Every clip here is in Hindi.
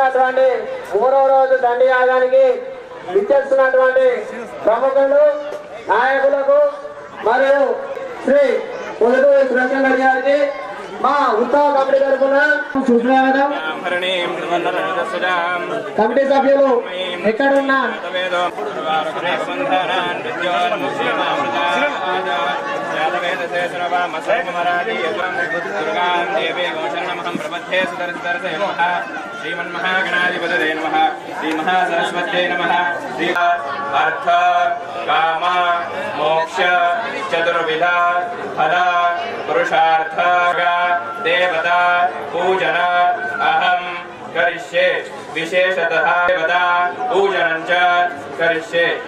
జరుగుతున్నటువంటి మూడవ రోజు దండయాగానికి విచ్చేస్తున్నటువంటి ప్రముఖులు నాయకులకు మరియు శ్రీ పొదుపు సురేంద్ర గారికి మా ఉత్సవ కమిటీ తరఫున సుస్వాగతం కమిటీ సభ్యులు ఎక్కడున్నా? దుర్గాం గోచరణమహం ప్రబద్ధే श्रीमन्महागणाधिपतये नमः, श्रीमहासरस्वत्यै नमः, श्री अर्थ काम मोक्ष, चतुर्विध, फल, पुरुषार्थ देवता, पूजन अहम करिष्ये। विशेषतः देवता, पूजनं च करिष्ये।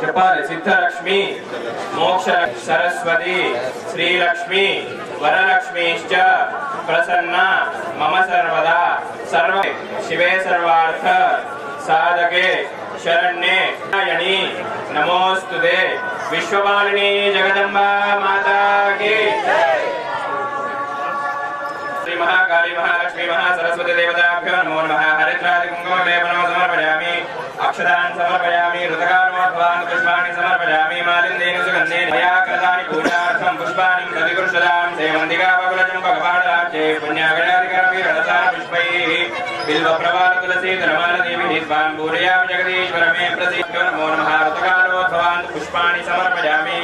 कृपा सिद्धलक्ष्मी, मोक्ष, सरस्वती, श्रीलक्ष्मी। वरलक्ष्मीश्च प्रसन्ना, मम सर्वदा, सर्व शिवे सर्वार्थ, साधके, शरण्ये, नारायणी, नमोऽस्तु ते। विश्वपालिनी जगदम्बा माता की श्री महाकाली महालक्ष्मी महासरस्वती देवताभ्यो नमो नमः। हरिद्रादि कुङ्कुमलेपनं समर्पयामि अक्षतान् समर्पयामि। ऋतकार्मोद्भवान् पुष्पाणि समर्पयामि। मालिन्देन सुगन्धेन मया कृतानि पूजा సదాం సేవంతికాపకులజం భగవాడాచే పుణ్యాగణాధికారమీరసార పుష్పైః. బిల్వప్రవాల తులసీ ధనమాలదేవి నిద్వాన్ పూరయామి జగదీశ్వరమే ప్రసీద్యో నమో పుష్పాణి సమర్పయామి.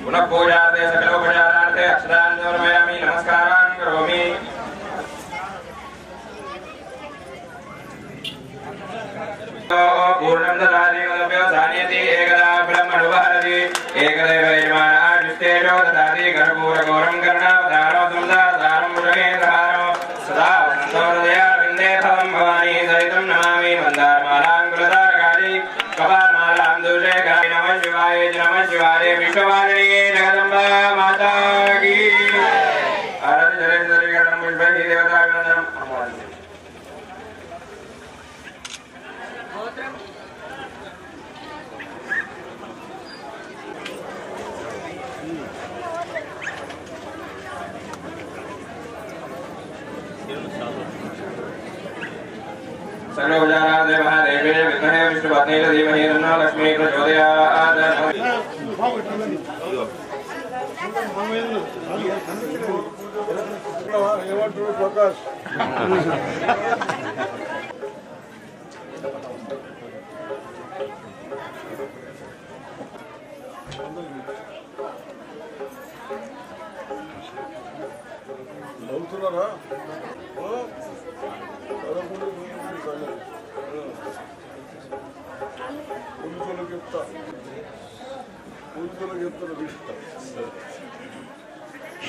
पुनः पूजार्थे सकलोपचारार्थे अक्षरान् समर्पयामि नमस्कारान् करोमि पूर्णं ददाति मदभ्यो धान्यति एकदा ब्रह्मणुपहरति एकदैव यजमानाजुष्टेजो ददाति कर्पूरघोरं कर्णावधानो सुन्दरधारं भुजगेन्द्रहारो सर्वोपचारादे महादेवे विद्महे विष्णुपत्नी च धीमहि तन्नो लक्ष्मी प्रचोदयात् ఏమంటారు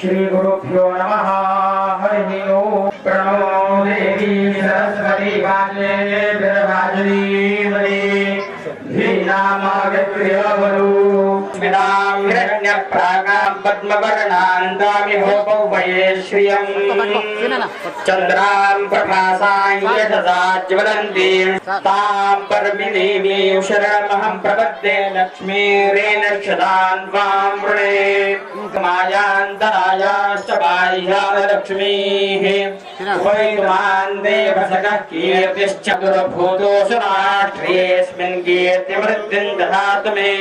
श्री गुरुभ्यो नमः। हरि ओम। प्रणो देवी सरस्वती वाजे विरवाजनीमणि धीनामागत्र्यवरु विदां हिरण्यप्रागां पद्मवर्णान्तामि भोपवये श्रियम्। चन्द्रां प्रभासां तां प्रपद्ये लक्ष्मीरेण त्वां वृणे मायान्तरायाश्च बाह्यालक्ष्मीः वैमान् देवसखः कीर्तिश्च दुर्भूतोऽसु राष्ट्रियेऽस्मिन् कीर्तिवृद्धिं ददातु मे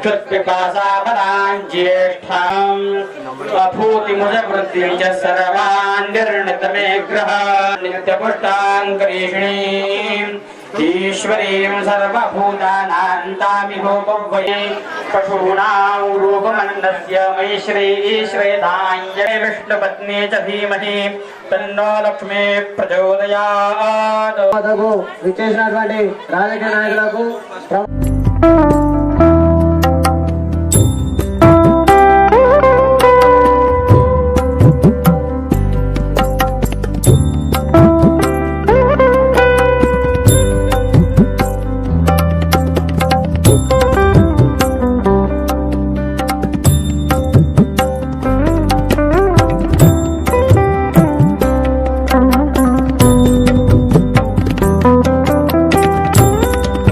क्षुत्पिपासाफलान् ज्येष्ठाम् अभूतिमुजवृद्धिं च सर्वान् निर्णितमे ग्रह नित्यपुष्टान् करीषिणीम् ईश्वरीं सर्वभूतानां तामिहोपवये पशूनां रूपमन्दस्य मयि श्री श्रेताञ्जय विष्णुपत्नी च धीमहि तन्नो लक्ष्मी ప్రచోదయాత్ విచ్చేసినటువంటి రాజకీయ నాయకులకు